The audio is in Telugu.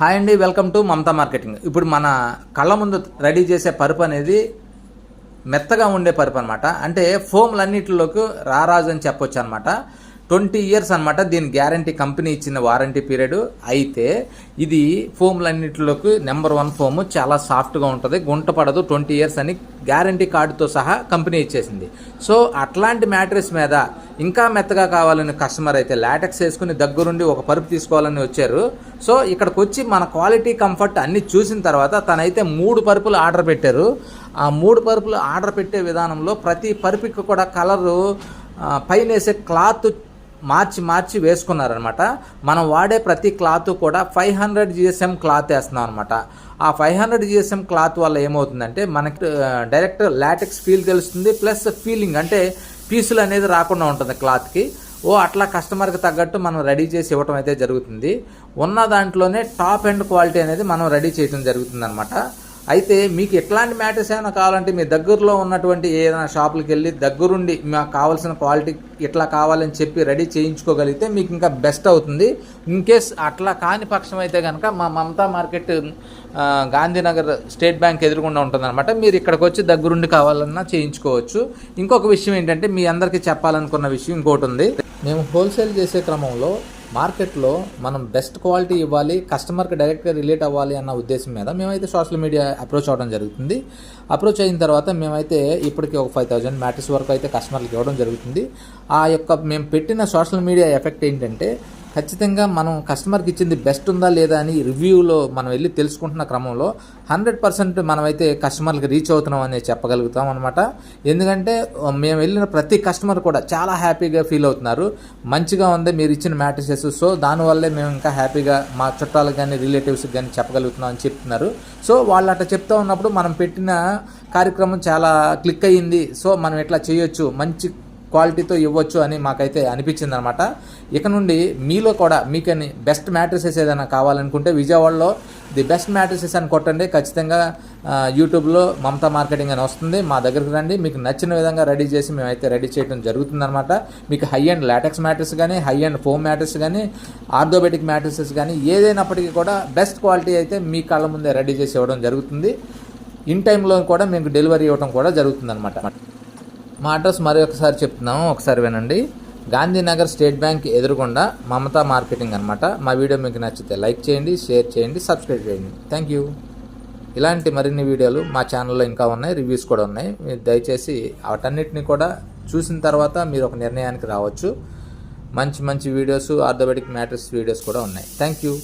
హాయ్ అండి వెల్కమ్ టు మమతా మార్కెటింగ్. ఇప్పుడు మన కళ్ళ ముందు రెడీ చేసే పరుపు అనేది మెత్తగా ఉండే పరుపు అనమాట అంటే ఫోమ్లన్నిటిలోకి రారాజు అని చెప్పొచ్చు అనమాట ట్వంటీ ఇయర్స్ అనమాట దీని గ్యారంటీ కంపెనీ ఇచ్చిన వారంటీ పీరియడ్. అయితే ఇది ఫోమ్లన్నింటిలోకి నెంబర్ వన్ ఫోమ్. చాలా సాఫ్ట్గా ఉంటుంది. గుంట పడదు. ట్వంటీ ఇయర్స్ అని గ్యారంటీ కార్డుతో సహా కంపెనీ ఇచ్చేసింది. సో అట్లాంటి మ్యాట్రెస్ మీద ఇంకా మెత్తగా కావాలని కస్టమర్ అయితే లాటెక్స్ వేసుకుని దగ్గరుండి ఒక పరుపు తీసుకోవాలని వచ్చారు. సో ఇక్కడికి వచ్చి మన క్వాలిటీ కంఫర్ట్ అన్ని చూసిన తర్వాత తనైతే మూడు పరుపులు ఆర్డర్ పెట్టారు. ఆ మూడు పరుపులు ఆర్డర్ పెట్టే విధానంలో ప్రతి పరుపుకి కూడా కలరు పైన వేసే క్లాత్ మార్చి మార్చి వేసుకున్నారనమాట మనం వాడే ప్రతి క్లాత్ కూడా ఫైవ్ హండ్రెడ్ జిఎస్ఎం క్లాత్ వేస్తున్నాం అనమాట ఆ ఫైవ్ హండ్రెడ్ జిఎస్ఎం క్లాత్ వల్ల ఏమవుతుందంటే మనకి డైరెక్ట్ లాటెక్స్ ఫీల్ తెలుస్తుంది ప్లస్ ఫీలింగ్ అంటే పీసులు అనేది రాకుండా ఉంటుంది క్లాత్కి. ఓ అట్లా కస్టమర్కి తగ్గట్టు మనం రెడీ చేసి ఇవ్వటం అయితే జరుగుతుంది. ఉన్న దాంట్లోనే టాప్ ఎండ్ క్వాలిటీ అనేది మనం రెడీ చేయడం జరుగుతుంది అనమాట అయితే మీకు ఎట్లాంటి మ్యాటర్స్ ఏమైనా కావాలంటే మీ దగ్గరలో ఉన్నటువంటి ఏదైనా షాపులకు వెళ్ళి దగ్గరుండి మాకు కావాల్సిన క్వాలిటీ ఇట్లా కావాలని చెప్పి రెడీ చేయించుకోగలిగితే మీకు ఇంకా బెస్ట్ అవుతుంది. ఇన్ కేస్ అట్లా కాని పక్షం అయితే కనుక మా Mamata market Gandhinagar State Bank ఎదురుగుండా ఉంటుందన్నమాట. మీరు ఇక్కడికి వచ్చి దగ్గరుండి కావాలన్నా చేయించుకోవచ్చు. ఇంకొక విషయం ఏంటంటే మీ అందరికీ చెప్పాలనుకున్న విషయం ఇంకోటి ఉంది. మేము హోల్సేల్ చేసే క్రమంలో మార్కెట్లో మనం బెస్ట్ క్వాలిటీ ఇవ్వాలి కస్టమర్కి డైరెక్ట్గా రిలేట్ అవ్వాలి అన్న ఉద్దేశం మీద మేమైతే సోషల్ మీడియా అప్రోచ్ అవ్వడం జరుగుతుంది. అప్రోచ్ అయిన తర్వాత మేమైతే ఇప్పటికి ఒక ఫైవ్ థౌజండ్ మ్యాట్రిక్స్ వరకు అయితే కస్టమర్లకు ఇవ్వడం జరుగుతుంది. ఆ యొక్క మేము పెట్టిన సోషల్ మీడియా ఎఫెక్ట్ ఏంటంటే ఖచ్చితంగా మనం కస్టమర్కి ఇచ్చింది బెస్ట్ ఉందా లేదా అని రివ్యూలో మనం వెళ్ళి తెలుసుకుంటున్న క్రమంలో హండ్రెడ్ పర్సెంట్ మనమైతే కస్టమర్కి రీచ్ అవుతున్నాం అనేది చెప్పగలుగుతాం అనమాట ఎందుకంటే మేము వెళ్ళిన ప్రతి కస్టమర్ కూడా చాలా హ్యాపీగా ఫీల్ అవుతున్నారు. మంచిగా ఉంది మీరు ఇచ్చిన మ్యాట్రిసెస్. సో దానివల్లే మేము ఇంకా హ్యాపీగా మా చుట్టాలకు కానీ రిలేటివ్స్కి కానీ చెప్పగలుగుతున్నాం అని చెప్తున్నారు. సో వాళ్ళు అట్లా చెప్తా ఉన్నప్పుడు మనం పెట్టిన కార్యక్రమం చాలా క్లిక్ అయ్యింది. సో మనం ఇట్లా చేయొచ్చు? మంచి క్వాలిటీతో ఇవ్వచ్చు అని మాకైతే అనిపించింది అనమాట ఇక నుండి మీలో కూడా మీకని బెస్ట్ మ్యాట్రిసెస్ ఏదైనా కావాలనుకుంటే విజయవాడలో ది బెస్ట్ మ్యాట్రిసెస్ అని కొట్టండి. ఖచ్చితంగా యూట్యూబ్లో మమతా మార్కెటింగ్ అని వస్తుంది. మా దగ్గరికి రండి. మీకు నచ్చిన విధంగా రెడీ చేసి మేమైతే రెడీ చేయడం జరుగుతుందన్నమాట మీకు హై అండ్ లాటెక్స్ మ్యాట్రిస్ కానీ హై అండ్ ఫోమ్ మ్యాట్రిస్ కానీ ఆర్థోబెటిక్ మ్యాట్రిసెస్ కానీ ఏదైనప్పటికీ కూడా బెస్ట్ క్వాలిటీ అయితే మీ కళ్ళ ముందే రెడీ చేసి ఇవ్వడం జరుగుతుంది. ఇన్ టైంలో కూడా మీకు డెలివరీ ఇవ్వడం కూడా జరుగుతుంది మా అడ్రస్ మరి ఒకసారి చెప్తున్నాము ఒకసారి వినండి. గాంధీనగర్ స్టేట్ బ్యాంక్ ఎదురుకుండా మమతా మార్కెటింగ్ అనమాట మా వీడియో మీకు నచ్చితే లైక్ చేయండి షేర్ చేయండి సబ్స్క్రైబ్ చేయండి. థ్యాంక్ యూ ఇలాంటి మరిన్ని వీడియోలు మా ఛానల్లో ఇంకా ఉన్నాయి రివ్యూస్ కూడా ఉన్నాయి. మీరు దయచేసి వాటన్నిటిని కూడా చూసిన తర్వాత మీరు ఒక నిర్ణయానికి రావచ్చు. మంచి మంచి వీడియోస్ ఆర్థోపెడిక్ మ్యాటర్స్ వీడియోస్ కూడా ఉన్నాయి. Thank you